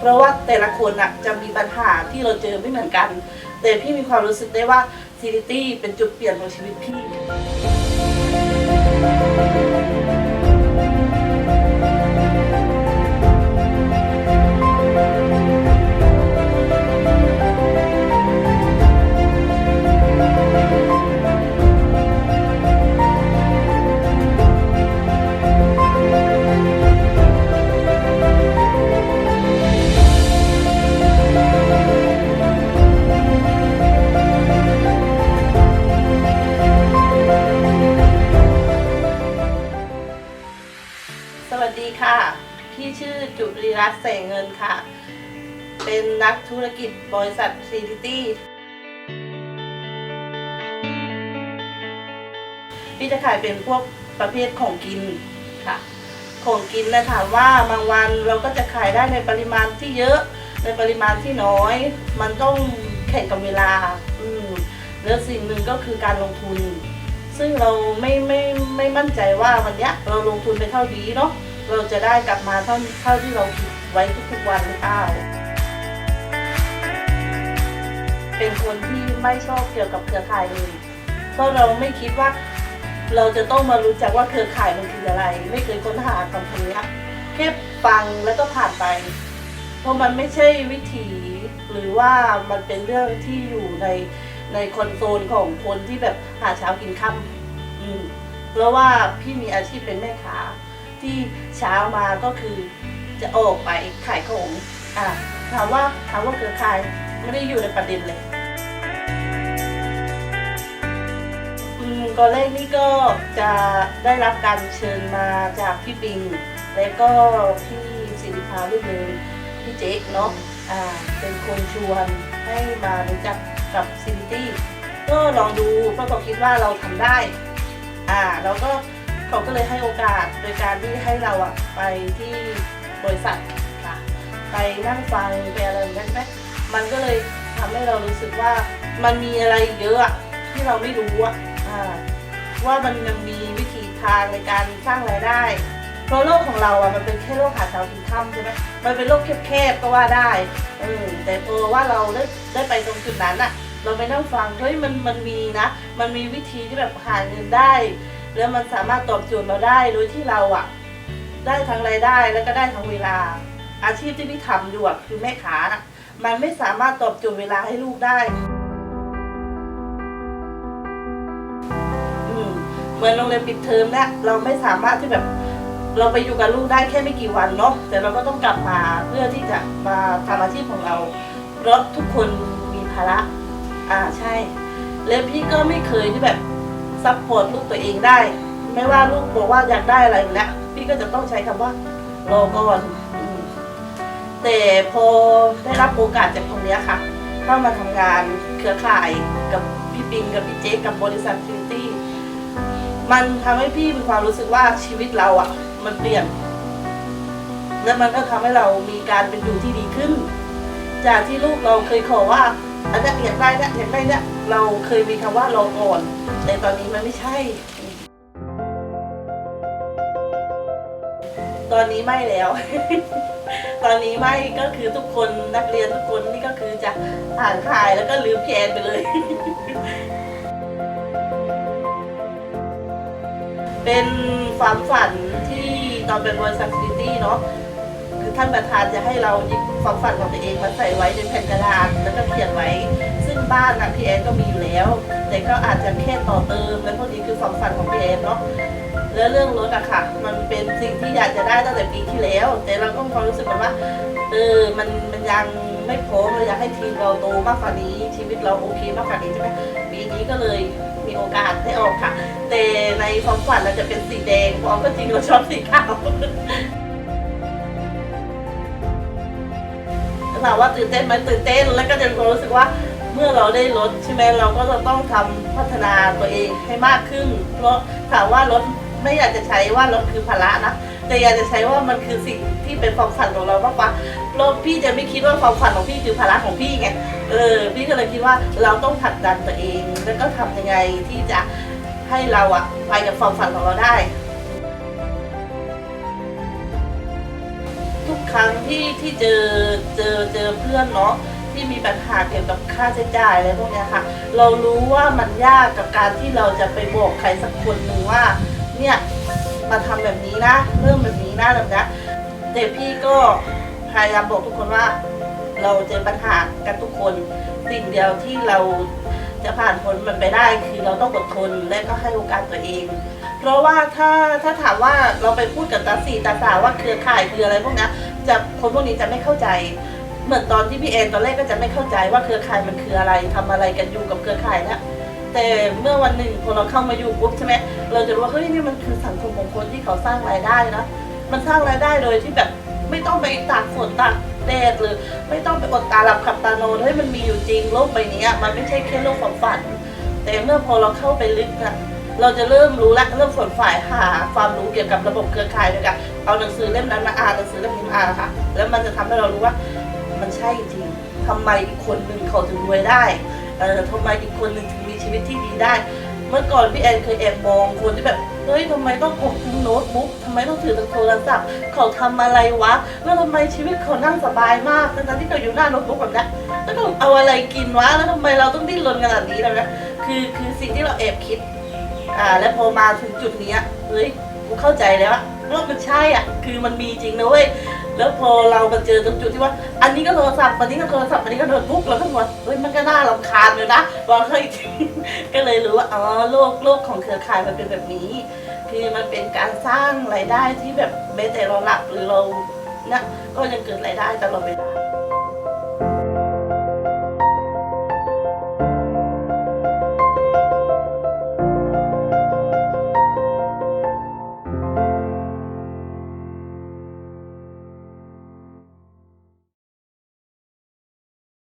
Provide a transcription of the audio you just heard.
เพราะว่าแต่ละคนอะจะมีปัญหาที่เราเจอไม่เหมือนกัน แต่พี่มีความรู้สึกได้ว่าซีริตี้เป็นจุดเปลี่ยนของชีวิตพี่ รัตน์แสงเงินค่ะ เป็นนักธุรกิจบริษัทซีริตี้พี่จะขายเป็นพวกประเภทของกินค่ะ ของกินนะถามว่าบางวันเราก็จะขายได้ในปริมาณที่เยอะ ในปริมาณที่น้อย มันต้องแข่งกับเวลา อืมแล้วสิ่งหนึ่งก็คือการลงทุน ซึ่งเราไม่ไม่ไม่มั่นใจว่าวันเนี้ยเราลงทุนไปเท่านี้เนาะเราจะได้กลับมาเท่าเท่าที่เราคิด ไว้ทุกๆวันหรือเปล่าเป็นคนที่ไม่ชอบเกี่ยวกับเครือข่ายเลยเพราะเราไม่คิดว่า เราจะต้องมารู้จักว่าเครือข่ายมันคืออะไร ไม่เคยค้นหาคำนี้แค่ฟังแล้วก็ผ่านไป เพราะมันไม่ใช่วิถีหรือว่ามันเป็นเรื่องที่อยู่ในในคอนโซลของคนที่แบบหาเช้ากินค่ำอืมเพราะว่าพี่มีอาชีพเป็นแม่ค้าที่เช้ามาก็คือ จะออกไปขายของอะถามว่าถามว่าเครือข่ายไม่ได้อยู่ในประเด็นเลยอืมก่อนแรกนี่ก็จะได้รับการเชิญมาจากพี่ปิง แล้วก็พี่สิริภาลูกเดินพี่เจ๊กเนาะอ่าเป็นคนชวนให้มารู้จักกับซินิตี้ก็ลองดูเพราะเขาคิดว่าเราทำได้อ่าแล้วก็เขาก็เลยให้โอกาสโดยการที่ให้เราอะไปที่ บริษัทค่ะไปนั่งฟังไปอะไรแบบนั้นไหมมันก็เลยทำให้เรารู้สึกว่ามันมีอะไรเยอะที่เราไม่รู้อะอ่าว่ามันยังมีวิธีทางในการสร้างรายได้ เพราะโลกของเราอะมันเป็นแค่โลกหาเช้ากินค่ำใช่ไหมมันเป็นโลกแคบๆก็ว่าได้เออแต่พอว่าเราได้ได้ไปตรงจุดนั้นอะ เราไปนั่งฟังเฮ้ยมันมันมีนะ มันมีวิธีที่แบบหาเงินได้ แล้วมันสามารถตอบโจทย์เราได้โดยที่เราอะ ได้ทั้งรายได้แล้วก็ได้ทั้งเวลา อาชีพที่พี่ทำอยู่คือแม่ค้าน่ะ มันไม่สามารถตอบโจทย์เวลาให้ลูกได้เหมือนโรงเรียนปิดเทอมเนี่ยเราไม่สามารถที่แบบเราไปอยู่กับลูกได้แค่ไม่กี่วันเนาะแต่เราก็ต้องกลับมาเพื่อที่จะมาทำอาชีพของเราเพราะทุกคนมีภาระอ่าใช่ แล้วพี่ก็ไม่เคยที่แบบซัพพอร์ตลูกตัวเองได้ ไม่ว่าลูกบอกว่าอยากได้อะไรอยู่แล้ว พี่ก็จะต้องใช้คำว่ารอก่อนแต่พอได้รับโอกาสจากตรงนี้ค่ะ เข้ามาทำงานเครือข่ายกับพี่ปิงกับพี่เจ๊กับบริษัทฟินตี้มันทำให้พี่มีความรู้สึกว่าชีวิตเราอะ มันเปลี่ยน แล้วมันก็ทำให้เรามีการเป็นอยู่ที่ดีขึ้น จากที่ลูกเราเคยขอว่าอันเนี้ยอยากได้เนี่ยอยากได้เนี่ยเราเคยมีคำว่ารอก่อน แต่ตอนนี้มันไม่ใช่ ตอนนี้ไม่แล้ว ตอนนี้ไม่ก็คือทุกคนนักเรียนทุกคนนี่ก็คือจะอ่านขายแล้วก็ลืมแคนไปเลย เป็นความฝันที่ตอนเป็นบริษัทซิตี้เนาะคือท่านประธานจะให้เราหยิบความฝันของตัวเองมาใส่ไว้ในแผ่นกระดาษแล้วก็เขียนไว้ ซึ่บ้านนะพี่แอนก็มีอยู่แล้ว แต่ก็อาจจะแค่ต่อเติมและพวกนี้คือความฝันของพี่แอนเนาะแล้วเรื่องรถอะค่ะ มันเป็นสิ่งที่อยากจะได้ตั้งแต่ปีที่แล้ว แต่เราก็มีความรู้สึกแบบว่าเออมันมันยังไม่พร้อมเราอยากให้ทีมเราโตมากกว่านี้ ชีวิตเราโอเคมากกว่านี้ใช่ไหมปีนี้ก็เลยมีโอกาสได้ออกค่ะ แต่ในความฝันเราจะเป็นสีแดงพราะก็จริงเราชอบสีขาวถามว่าตื่นเต้นไหมตื่นเต้นแล้วก็จะรู้สึกว่า เมื่อเราได้รถใช่ไหมเราก็จะต้องทำพัฒนาตัวเองให้มากขึ้น เพราะถามว่ารถไม่อยากจะใช้ว่ารถคือภาระนะแต่อยากจะใช้ว่ามันคือสิ่งที่เป็นความฝันของเรามากกว่าเราพี่จะไม่คิดว่าความฝันของพี่คือภาระของพี่ไงเออพี่ก็เลยคิดว่าเราต้องผลักดันตัวเอง แล้วก็ทำยังไงที่จะให้เราอะไปกับความฝันของเราได้ ทุกครั้งที่ที่เจอเจอเจอเพื่อนเนาะ ที่มีปัญหาเกี่ยวกับค่าใช้จ่ายอะไรพวกนี้ค่ะ เรารู้ว่ามันยากกับการที่เราจะไปบอกใครสักคนหนึ่งว่า เนี่ยมาทำแบบนี้นะเริ่มแบบนี้นะแบบนี้แต่พี่ก็พยายามบอกทุกคนว่า เราเจอปัญหากันทุกคน สิ่งเดียวที่เราจะผ่านพ้นมันไปได้คือเราต้องอดทนและก็ให้โอกาสตัวเอง เพราะว่าถ้าถ้าถามว่าเราไปพูดกับตาสีตาสาวว่าเครือข่ายคืออะไรพวกนี้จะคนพวกนี้จะไม่เข้าใจ เหมือนตอนที่พี่แอนตอนแรกก็จะไม่เข้าใจว่าเครือข่ายมันคืออะไรทำอะไรกันอยู่กับเครือข่ายนี่ยแต่เมื่อวันหนึ่งพอเราเข้ามาอยู่ปุ๊บใช่ไหมเราจะรู้ว่าเฮ้ยนี่มันคือสังคมของคนที่เขาสร้างรายได้นะมันสร้างรายได้โดยที่แบบไม่ต้องไปตากฝนตากแดดหรือไม่ต้องไปอดตาหลับขับตาโนนเฮ้ยมันมีอยู่จริงโลกใบนี้อะมันไม่ใช่แค่โลกความฝัน แต่เมื่อพอเราเข้าไปลึกนะเราจะเริ่มรู้ละเริ่มฝนฝ่ายหาความรู้เกี่ยวกับระบบเครือข่ายด้วยกันเอาหนังสือเล่มนั้นมาอ่านหนังสือเล่มนี้มาอ่านค่ะ แล้วมันจะทำให้เรารู้ว่า มันใช่จริงทำไมอีกคนหนึ่งเขาถึงรวยได้เออทำไมอีกคนหนึ่งถึงมีชีวิตที่ดีได้ เมื่อก่อนพี่แอนเคยแอบมองคนที่แบบเฮ้ยทำไมต้องพกทั้งโน้ตบุ๊กทำไมต้องถือทั้งโทรศัพท์เขาทำอะไรวะ แล้วทำไมชีวิตเขานั่งสบายมากทั้งๆที่เขาอยู่หน้าโน้ตบุ๊กแบบนี้แล้วก็เอาอะไรกินวะแล้วทำไมเราต้องดิ้นรนขนาดนี้แบบนี้คือคือสิ่งที่เราแอบคิดอ่าแล้วพอมาถึงจุดนี้เฮ้ยกูเข้าใจแล้วอะว่ามันใช่อะ คือมันมีจริงนะเว้ย แล้วพอเรามาเจอตรงจุดที่ว่า อันนี้ก็โทรศัพท์อันนี้ก็โทรศัพท์อันนี้ก็โน้ตบุ๊กเราก็งงเฮ้ยมันก็น่ารำคาญเลยนะลอเข้าอีกทีก็เลยรู้ว่าอ๋อโลกโลกของเครือข่ายมันเป็นแบบนี้คือมันเป็นการสร้างรายได้ที่แบบแม้แต่เราหลับหรือเราเนี่ยก็ยังเกิดรายได้ตลอดเวลา